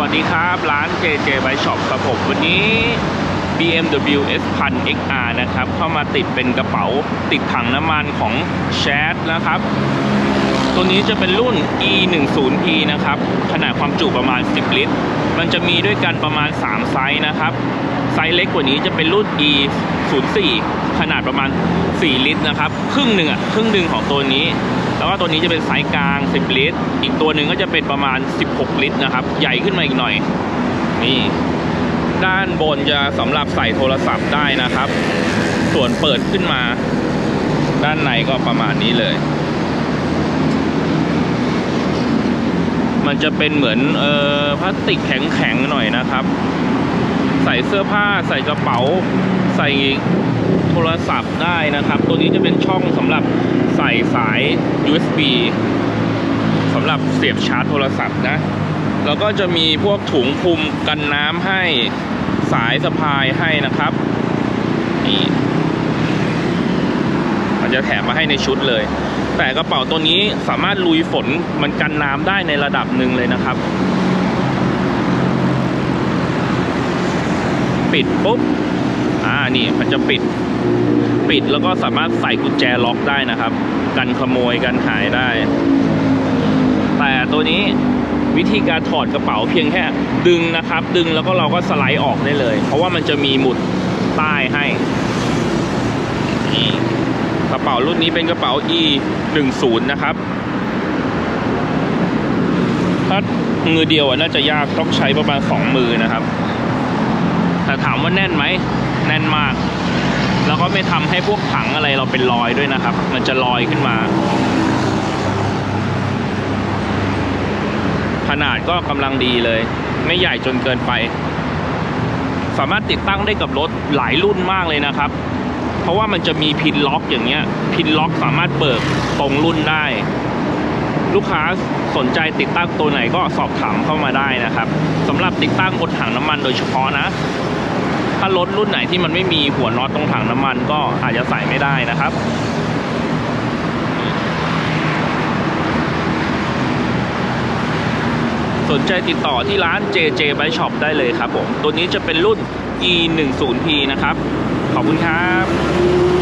วัสดีครับ ร้าน JJ Bike Shop ครับผม วันนี้ BMW S 1000 XR นะครับ เข้ามาติดเป็นกระเป๋าติดถังน้ำมันของ c h a t นะครับ ตัวนี้จะเป็นรุ่น E10P นะครับ ขนาดความจุประมาณ 10 ลิตร มันจะมีด้วยกันประมาณ 3 ไซส์นะครับ ไซส์เล็กกว่านี้จะเป็นรุ่น E04 ขนาดประมาณ 4 ลิตรนะครับ ครึ่งหนึ่งอะครึ่งหนึ่งของตัวนี้ แล้วก็ตัวนี้จะเป็นไซส์กลาง 10 ลิตร อีกตัวหนึ่งก็จะเป็นประมาณ 16 ลิตรนะครับ ใหญ่ขึ้นมาอีกหน่อย นี่ ด้านบนจะสำหรับใส่โทรศัพท์ได้นะครับ ส่วนเปิดขึ้นมา ด้านในก็ประมาณนี้เลย มันจะเป็นเหมือนเอ่อพลาสติกแข็งๆหน่อยนะครับ ใส่เสื้อผ้า ใส่กระเป๋า ใส่โทรศัพท์ได้นะครับ ตัวนี้จะเป็นช่องสำหรับใส่สาย USB สำหรับเสียบชาร์จโทรศัพท์นะ แล้วก็จะมีพวกถุงคลุมกันน้ำให้สายสะพายให้นะครับ นี่มันจะแถมมาให้ในชุดเลย แต่กระเป๋าตัวนี้สามารถลุยฝนมันกันน้ำได้ในระดับหนึ่งเลยนะครับ ปิดปุ๊บ อ่า นี่มันจะปิด ปิดแล้วก็สามารถใส่กุญแจล็อกได้นะครับ กันขโมยกันหายได้ แต่ตัวนี้วิธีการถอดกระเป๋าเพียงแค่ดึงนะครับ ดึงแล้วก็เราก็สไลด์ออกได้เลย เพราะว่ามันจะมีหมุดใต้ให้ นี่กระเป๋ารุ่นนี้เป็นกระเป๋า e 1 0นะครับ ถ้ามือเดียวอะน่าจะยากต้องใช้ประมาณ 2 มือนะครับ แต่ถามว่าแน่นไหมแน่นมาก แล้วก็ไม่ทำให้พวกถังอะไรเราเป็นรอยด้วยนะครับ มันจะลอยขึ้นมา ขนาดก็กำลังดีเลย ไม่ใหญ่จนเกินไป สามารถติดตั้งได้กับรถหลายรุ่นมากเลยนะครับ เพราะว่ามันจะมีพินล็อกอย่างเงี้ยพินล็อกสามารถเบิกตรงรุ่นได้ ลูกค้าสนใจติดตั้งตัวไหนก็สอบถามเข้ามาได้นะครับสำหรับติดตั้งบนถังน้ำมันโดยเฉพาะนะ ถ้ารถรุ่นไหนที่มันไม่มีหัวน็อตตรงถังน้ำมันก็อาจจะใส่ไม่ได้นะครับสนใจติดต่อที่ร้าน JJ Bike Shop ได้เลยครับผม ตัวนี้จะเป็นรุ่น E10P นะครับ ขอบคุณครับ